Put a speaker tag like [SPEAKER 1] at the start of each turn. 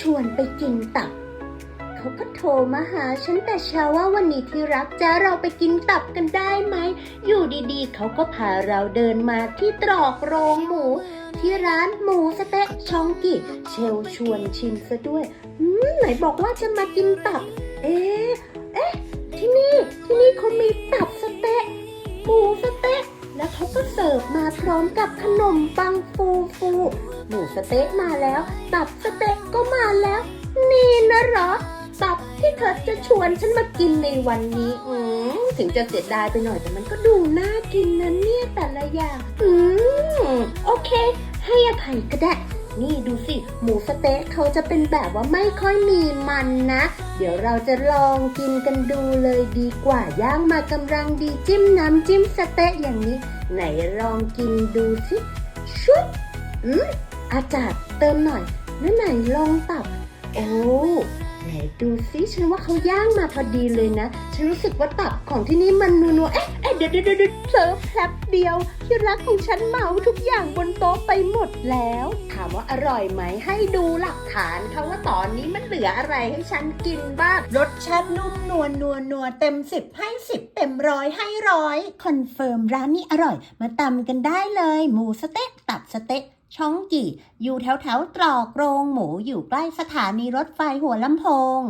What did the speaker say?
[SPEAKER 1] ชวนไปกินตับ เขาก็โทรมาหาฉันแต่เช้าว่าวันนี้ที่รักจะเราไปกินตับกันได้ไหม อยู่ดีๆ เขาก็พาเราเดินมาที่ตรอกโรงหมู ที่ร้านหมูสเต๊ะชองกิ เชลชวนชิมซะด้วยอืมไหนบอกว่าจะมากินตับ เอ๊ะ เอ๊ะ ที่นี่ ที่นี่เขามีตับสเต๊ะหมูสเต๊ะ เขาก็เสิร์ฟมาพร้อมกับขนมปังฟูฟูหมูสะเต๊ะมาแล้ว ตับสเต๊ะก็มาแล้ว นี่นะหรอ ตับที่เธอจะชวนฉันมากินในวันนี้ อืมถึงจะเสียดายไปหน่อยแต่มันก็ดูน่ากินนะเนี่ยแต่ละอย่าง อืมโอเค ให้อภัยก็ได้ นี่ดูสิ หมูสเต๊ะเขาจะเป็นแบบว่าไม่ค่อยมีมันนะ เดี๋ยวเราจะลองกินกันดูเลยดีกว่า ย่างมากำลังดีจิ้มน้ำจิ้มสเต๊ะอย่างนี้ ไหนลองกินดูสิชุบอืมอาจารย์เติมหน่อยแล้วไหนลองตับ โอ้ไหนดูสิฉันว่าเขาย่างมาพอดีเลยนะ ฉันรู้สึกว่าตับของที่นี่มันนัวๆเอ๊ะ เดี๋ยวเดี๋ยวเดี๋ยวเผลอแป๊บเดียว ที่รักของฉันเมาทุกอย่างบนโต๊ะไปหมดแล้ว ถามว่าอร่อยไหมให้ดูหลักฐานค่ะว่าตอนนี้มันเหลืออะไรให้ฉันกินบ้าง
[SPEAKER 2] รสชาตินุ่มนวลนัวนัวเต็มสิบให้สิบเต็มร้อยให้ร้อยคอนเฟิร์มร้านนี้อร่อย มาตำกันได้เลย หมูสเต๊ะตับสเต๊ะช่องกี่ อยู่แถวแถวตรอกโรงหมูอยู่ใกล้สถานีรถไฟหัวลำโพง